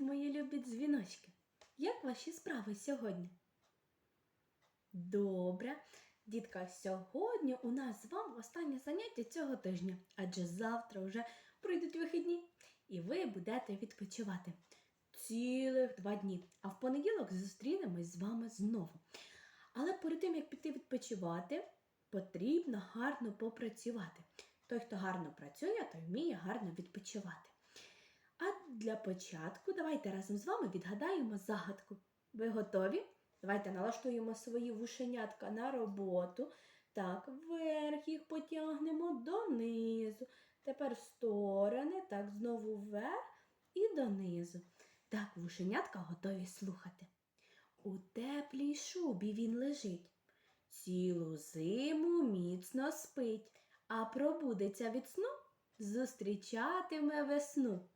мої любі дзвіночки. Як ваші справи сьогодні? Добре. Дітка, сьогодні у нас з вами останнє заняття цього тижня, адже завтра вже пройдуть вихідні, і ви будете відпочивати цілих два дні. А в понеділок зустрінемось з вами знову. Але перед тим, як піти відпочивати, потрібно гарно попрацювати. Той, хто гарно працює, той вміє гарно відпочивати. А для початку давайте разом з вами відгадаємо загадку. Ви готові? Давайте налаштуємо свої вушенятка на роботу. Так, вверх їх потягнемо донизу. Тепер сторони, так, знову вверх і донизу. Так, вушенятка готові слухати. У теплій шубі він лежить. Цілу зиму міцно спить, а пробудеться від сну, зустрічатиме весну.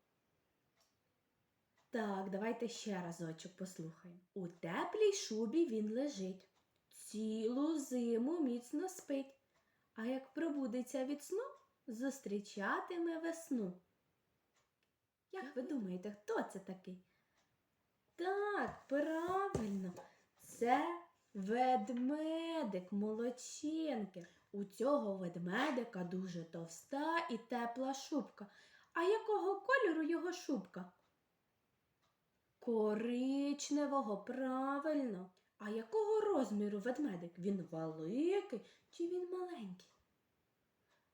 Так, давайте ще разочок послухаємо. У теплій шубі він лежить. Цілу зиму міцно спить, а як пробудеться від сну, зустрічатиме весну. Як ви думаєте, хто це такий? Так, правильно, це ведмедик молодчинки. У цього ведмедика дуже товста і тепла шубка. А якого кольору його шубка? Коричневого, правильно. А якого розміру ведмедик? Він великий чи він маленький?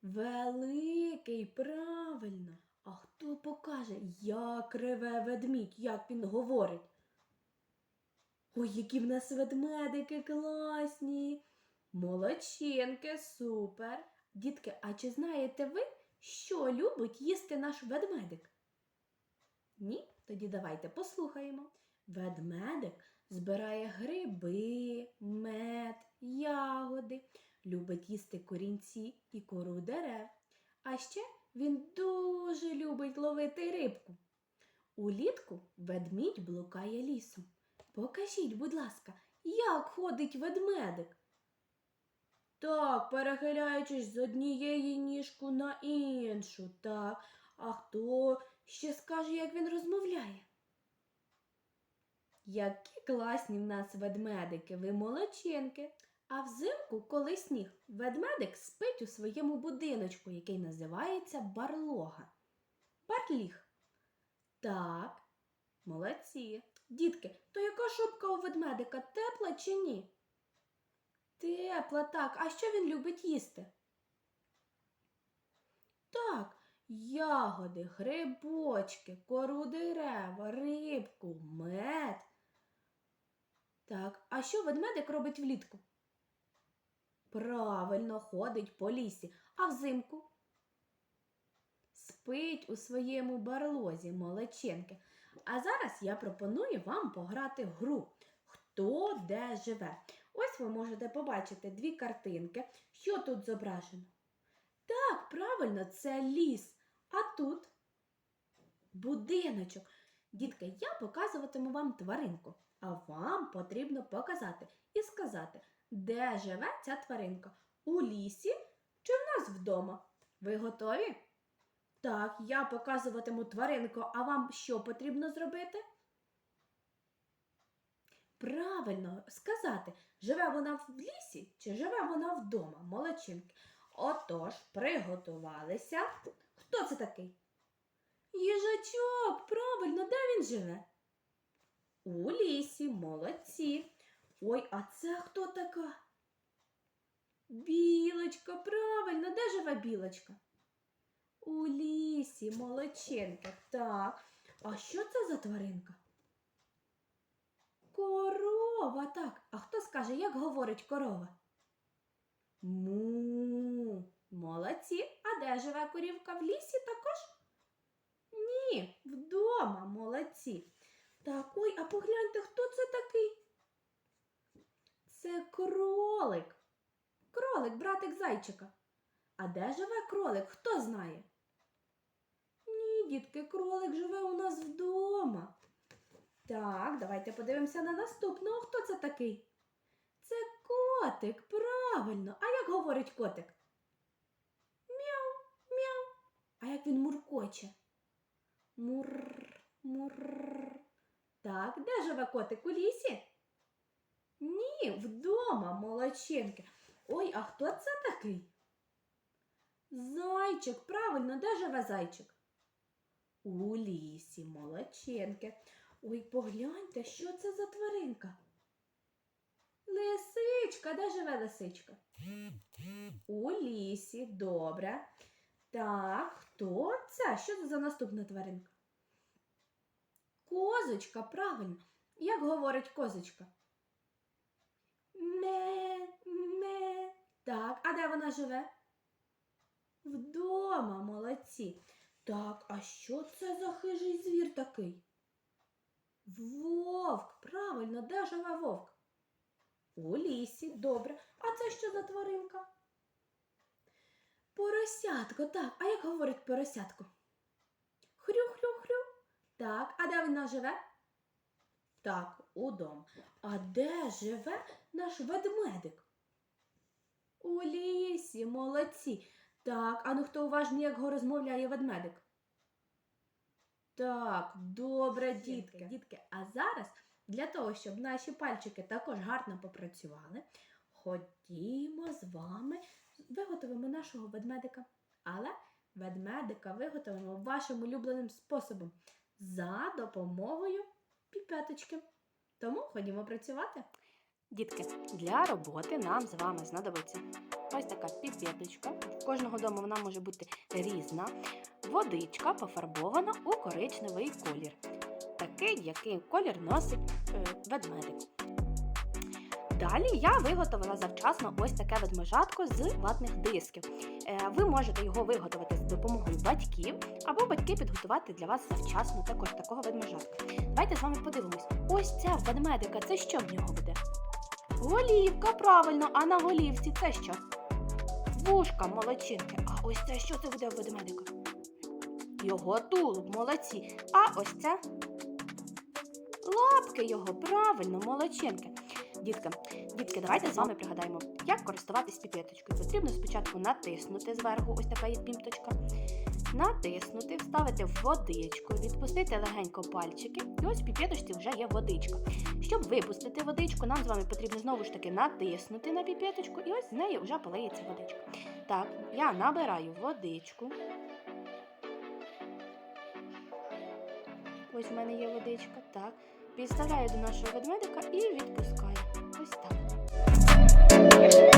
Великий, правильно. А хто покаже, як реве ведмідь, як він говорить? Ой, які в нас ведмедики класні. Молодчинки, супер. Дітки, а чи знаєте ви, що любить їсти наш ведмедик? Ні? Тоді давайте послухаємо. Ведмедик збирає гриби, мед, ягоди, любить їсти корінці і кору дерев. А ще він дуже любить ловити рибку. Улітку ведмідь блукає лісом. Покажіть, будь ласка, як ходить ведмедик? Так, перехиляючись з однієї ніжку на іншу, так. А хто ще скаже, як він розмовляє? Які класні в нас ведмедики, ви молодчинки. А взимку, коли сніг, ведмедик спить у своєму будиночку, який називається барлога. Барліг. Так, молодці. Дітки, то яка шубка у ведмедика тепла чи ні? Тепла, так. А що він любить їсти? Так, ягоди, грибочки, кору дерева, рибку, мед. Так, а що ведмедик робить влітку? Правильно ходить по лісі, а взимку? Спить у своєму барлозі молодчинки. А зараз я пропоную вам пограти гру Хто де живе. Ось ви можете побачити дві картинки. Що тут зображено? Так, правильно, це ліс. А тут будиночок. Дітки, я показуватиму вам тваринку, а вам потрібно показати і сказати, де живе ця тваринка? У лісі чи в нас вдома? Ви готові? Так, я показуватиму тваринку, а вам що потрібно зробити? Правильно сказати, живе вона в лісі чи живе вона вдома, молодчинки. Отож, приготувалися. Хто це такий? Їжачок, правильно, де він живе? У лісі, молодці. Ой, а це хто така? Білочка, правильно, де живе білочка? У лісі, молодчинка. Так. А що це за тваринка? Корова, так. А хто скаже, як говорить корова? Му. Молодці. А де живе корівка в лісі також? Ні, вдома, молодці. Так, ой, а погляньте, хто це такий? Це кролик. Кролик, братик зайчика. А де живе кролик? Хто знає? Ні, дітки, кролик живе у нас вдома. Так, давайте подивимося на наступного. Хто це такий? Це котик, правильно. А як говорить котик? Як він муркоче? Мур, мур. Так, де живе котик у лісі? Ні, вдома, молодчинки. Ой, а хто це такий? Зайчик, правильно, де живе зайчик? У лісі, молодчинки. Ой, погляньте, що це за тваринка? Лисичка, де живе лисичка? У лісі, добре. Так, хто це? Що це за наступна тваринка? Козочка, правильно. Як говорить козочка? Ме, ме. Так, а де вона живе? Вдома, молодці. Так, а що це за хижий звір такий? Вовк, правильно, де живе вовк? У лісі, добре. А це що за тваринка? Поросятко, так. А як говорить поросятко? Хрю-хрю-хрю. Так, а де вона живе? Так, удома. А де живе наш ведмедик? У лісі, молодці. Так, а ну хто уважний, як го розмовляє ведмедик? Так, добре, дітки. Дітки, а зараз для того, щоб наші пальчики також гарно попрацювали, ходімо з вами, виготовимо нашого ведмедика. Але ведмедика виготовимо вашим улюбленим способом за допомогою піпеточки. Тому ходімо працювати. Дітки, для роботи нам з вами знадобиться ось така піпеточка. Кожного дому вона може бути різна. Водичка пофарбована у коричневий колір. Такий, який колір носить е, ведмедик. Далі я виготовила завчасно ось таке ведмежатко з ватних дисків. Е, Ви можете його виготовити з допомогою батьків, або батьки підготувати для вас завчасно також такого ведмежатка. Давайте з вами подивимось. Ось ця ведмедика, це що в нього буде? Голівка, правильно, а на голівці це що? Вушка, молодчинки. А ось це що це буде в ведмедика? Його тулуб, молодці. А ось це лапки його, правильно, молодчинки. Дітки, дітки, давайте з вами пригадаємо, як користуватись піпеточкою. Потрібно спочатку натиснути зверху, ось така є пімточка. Натиснути, вставити в водичку, відпустити легенько пальчики, і ось в піпеточці вже є водичка. Щоб випустити водичку, нам з вами потрібно знову ж таки натиснути на піпеточку, і ось з неї вже полиється водичка. Так, я набираю водичку. Ось в мене є водичка. Так. Підставляю до нашого ведмедика і відпускаю. Thank you.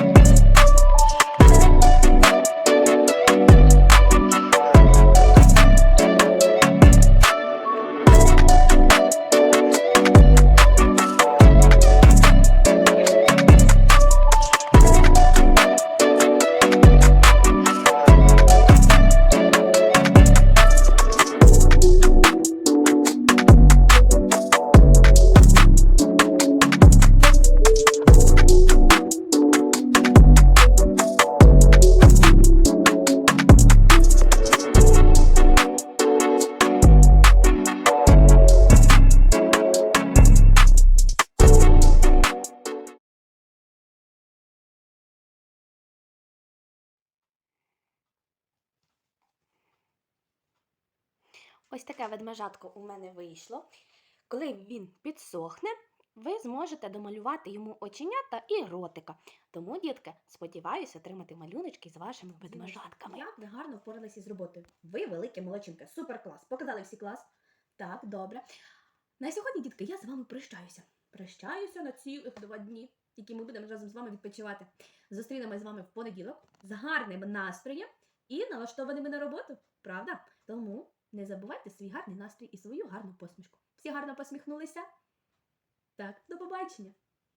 Ось таке ведмежатко у мене вийшло. Коли він підсохне, ви зможете домалювати йому оченята і ротика. Тому, дітки, сподіваюся отримати малюночки з вашими ведмежатками. Як ви гарно впоралися з роботою. Ви великі молодчинки, супер клас. Показали всі клас? Так, добре. На сьогодні, дітки, я з вами прощаюся. Прощаюся на цілих два дні, які ми будемо разом з вами відпочивати. Зустрінемось з вами в понеділок з гарним настроєм і налаштованими на роботу. Правда? Тому не забувайте свій гарний настрій і свою гарну посмішку. Всі гарно посміхнулися? Так, до побачення!